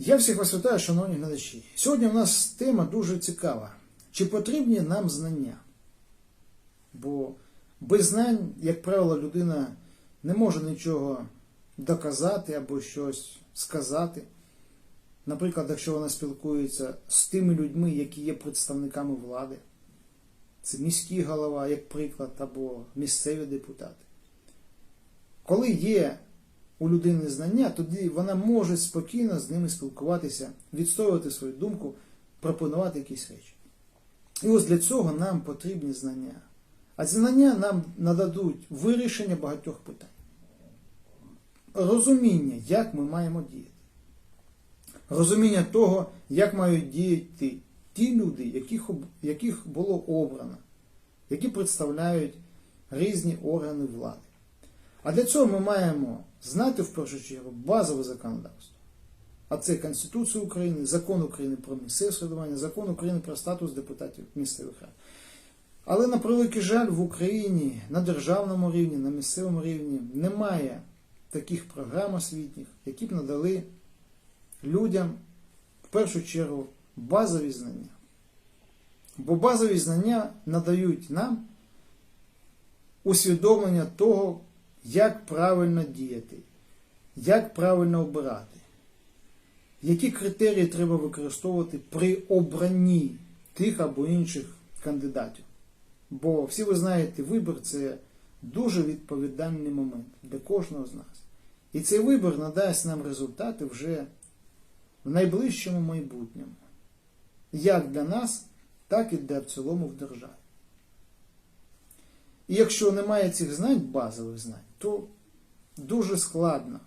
Я всіх вас вітаю, шановні глядачі. Сьогодні в нас тема дуже цікава. Чи потрібні нам знання? Бо без знань, як правило, людина не може нічого доказати або щось сказати. Наприклад, якщо вона спілкується з тими людьми, які є представниками влади, це міський голова, як приклад, або місцеві депутати. Коли є у людини знання, тоді вона може спокійно з ними спілкуватися, відстоювати свою думку, пропонувати якісь речі. І ось для цього нам потрібні знання. А знання нам нададуть вирішення багатьох питань. Розуміння, як ми маємо діяти. Розуміння того, як мають діяти ті люди, яких, яких було обрано, які представляють різні органи влади. А для цього ми маємо знати в першу чергу базове законодавство. А це Конституція України, Закон України про місцеве самоврядування, Закон України про статус депутатів місцевих рад. Але на превеликий жаль, в Україні на державному рівні, на місцевому рівні немає таких програм освітніх, які б надали людям в першу чергу базові знання. Бо базові знання надають нам усвідомлення того, як правильно діяти, як правильно обирати, які критерії треба використовувати при обранні тих або інших кандидатів. Бо всі ви знаєте, вибір це дуже відповідальний момент для кожного з нас. І цей вибір надасть нам результати вже в найближчому майбутньому. Як для нас, так і для в цілому в державі. І якщо немає цих знань, базових знань, то дуже складно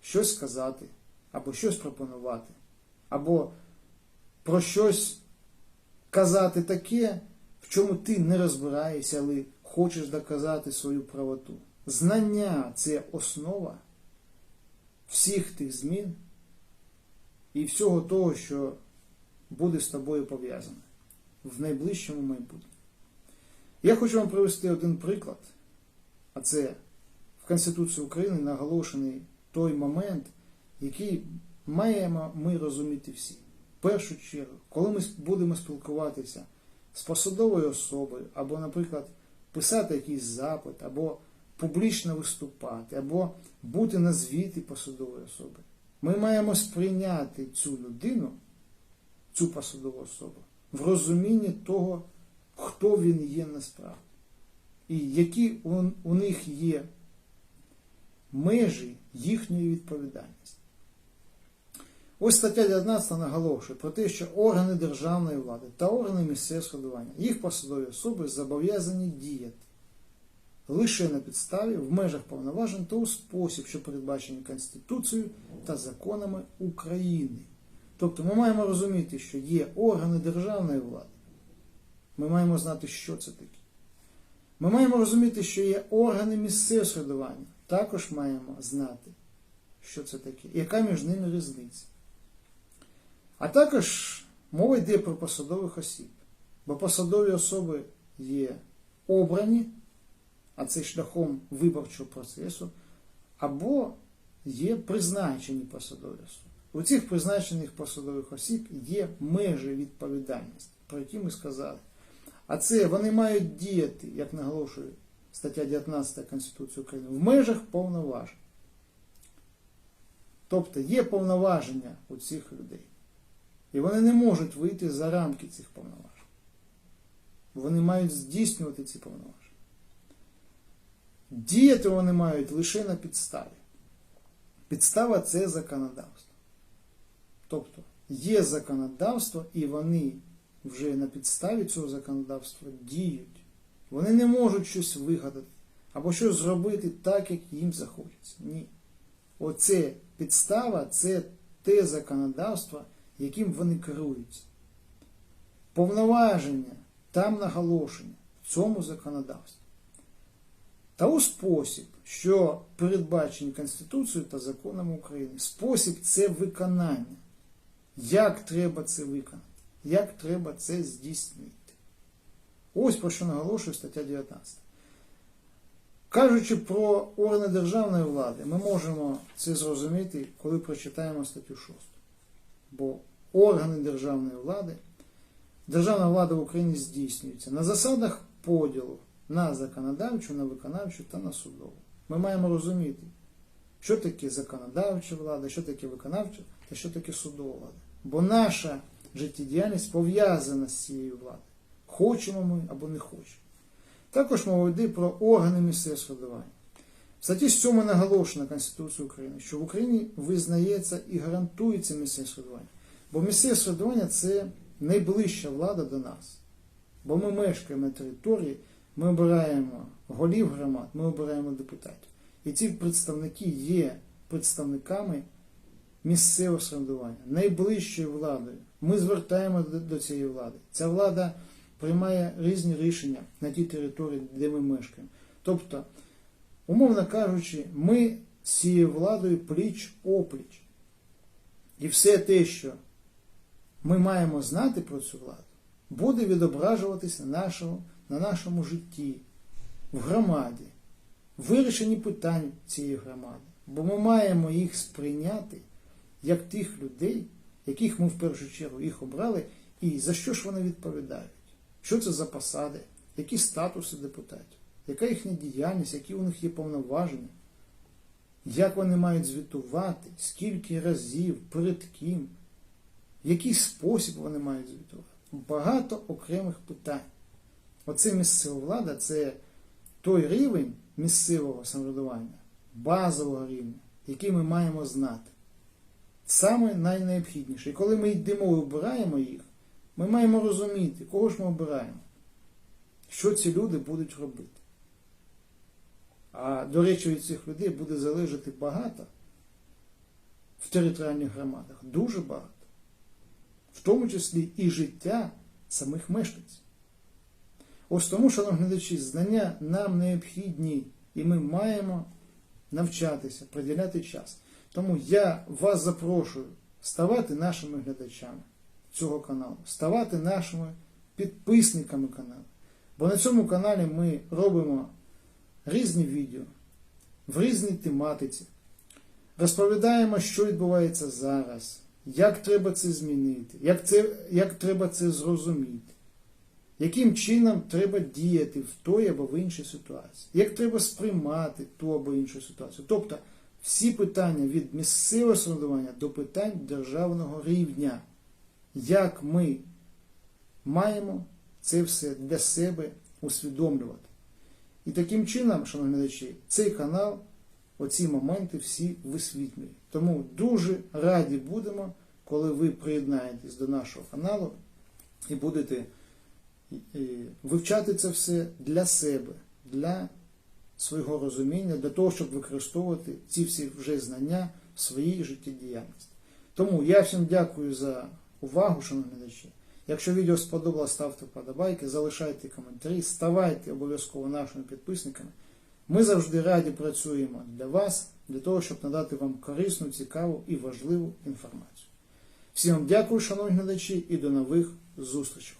щось сказати, або щось пропонувати, або про щось казати таке, в чому ти не розбираєшся, але хочеш доказати свою правоту. Знання це основа всіх тих змін і всього того, що буде з тобою пов'язане в найближчому майбутньому. Я хочу вам привести один приклад, а це в Конституції України наголошений той момент, який маємо ми розуміти всі. В першу чергу, коли ми будемо спілкуватися з посадовою особою, або, наприклад, писати якийсь запит, або публічно виступати, або бути на звіті посадової особи, ми маємо сприйняти цю людину, цю посадову особу, в розумінні того, хто він є насправді. І які у, них є межі їхньої відповідальності. Ось стаття 19 наголошує про те, що органи державної влади та органи місцевого складування, їх посадові особи зобов'язані діяти лише на підставі в межах повноважень та у спосіб, що передбачені Конституцією та законами України. Тобто ми маємо розуміти, що є органи державної влади. Ми маємо знати, що це таке. Ми маємо розуміти, що є органи місцевого самоврядування. Також маємо знати, що це таке, яка між ними різниця. А також мова йде про посадових осіб. Бо посадові особи є обрані, а це шляхом виборчого процесу, або є призначені посадові особи. У цих призначених посадових осіб є межі відповідальності, про які ми сказали. А це вони мають діяти, як наголошує стаття 19 Конституції України, в межах повноважень. Тобто є повноваження у цих людей. І вони не можуть вийти за рамки цих повноважень. Вони мають здійснювати ці повноваження. Діяти вони мають лише на підставі. Підстава це законодавство. Тобто є законодавство, і вони вже на підставі цього законодавства діють. Вони не можуть щось вигадати або щось зробити так, як їм захочеться. Ні. Оце підстава це те законодавство, яким вони керуються. Повноваження там наголошення в цьому законодавстві. Та у спосіб, що передбачені Конституцією та законами України. Спосіб це виконання. Як треба це виконати? Як треба це здійснити? Ось про що наголошує стаття 19. Кажучи про органи державної влади, ми можемо це зрозуміти, коли прочитаємо статтю 6. бо органи державної влади, державна влада в Україні здійснюється на засадах поділу на законодавчу, на виконавчу та на судову. Ми маємо розуміти, що таке законодавча влада, що таке виконавча та що таке судова влада. Бо наша життєдіяльність пов'язана з цією владою. Хочемо ми або не хочемо. Також мова йде про органи місцевого самоврядування. В статті 7 наголошено Конституції України, що в Україні визнається і гарантується місцеве самоврядування. Бо місцеве самоврядування – це найближча влада до нас. Бо ми мешкаємо на території, ми обираємо голів громад, ми обираємо депутатів. І ці представники є представниками місцевого самоврядування, найближчою владою. Ми звертаємо до, цієї влади. Ця влада приймає різні рішення на тій території, де ми мешкаємо. Тобто, умовно кажучи, ми з цією владою пліч опліч. І все те, що ми маємо знати про цю владу, буде відображуватися на нашому, на нашому житті, в громаді, вирішенні питань цієї громади. Бо ми маємо їх сприйняти як тих людей, яких ми в першу чергу їх обрали, і за що ж вони відповідають. Що це за посади, які статуси депутатів, яка їхня діяльність, які у них є повноваження, як вони мають звітувати, скільки разів, перед ким, який спосіб вони мають звітувати. Багато окремих питань. Оце місцева влада це той рівень місцевого самоврядування, базового рівня, який ми маємо знати. Саме найнеобхідніше. І коли ми йдемо і обираємо їх, ми маємо розуміти, кого ж ми обираємо, що ці люди будуть робити. А до речі, від цих людей буде залежати багато в територіальних громадах, дуже багато, в тому числі і життя самих мешканців. Ось тому, шановні глядачі, знання нам необхідні, і ми маємо навчатися, приділяти час. Тому я вас запрошую ставати нашими глядачами цього каналу, ставати нашими підписниками каналу. Бо на цьому каналі ми робимо різні відео в різній тематиці, розповідаємо, що відбувається зараз, як треба це змінити, як, це, як треба це зрозуміти, яким чином треба діяти в той або в іншій ситуації, як треба сприймати ту або іншу ситуацію. Тобто всі питання від місцевого самоврядування до питань державного рівня, як ми маємо це все для себе усвідомлювати. І таким чином, шановні глядачі, цей канал оці моменти всі висвітлює. Тому дуже раді будемо, коли ви приєднаєтесь до нашого каналу і будете е, вивчати це все для себе, для свого розуміння, для того, щоб використовувати ці всі вже знання в своїй життєдіяльності. Тому я всім дякую за увагу, шановні глядачі. Якщо відео сподобалось, ставте вподобайки, залишайте коментарі, ставайте обов'язково нашими підписниками. Ми завжди раді працюємо для вас, для того, щоб надати вам корисну, цікаву і важливу інформацію. Всім вам дякую, шановні глядачі, і до нових зустрічей.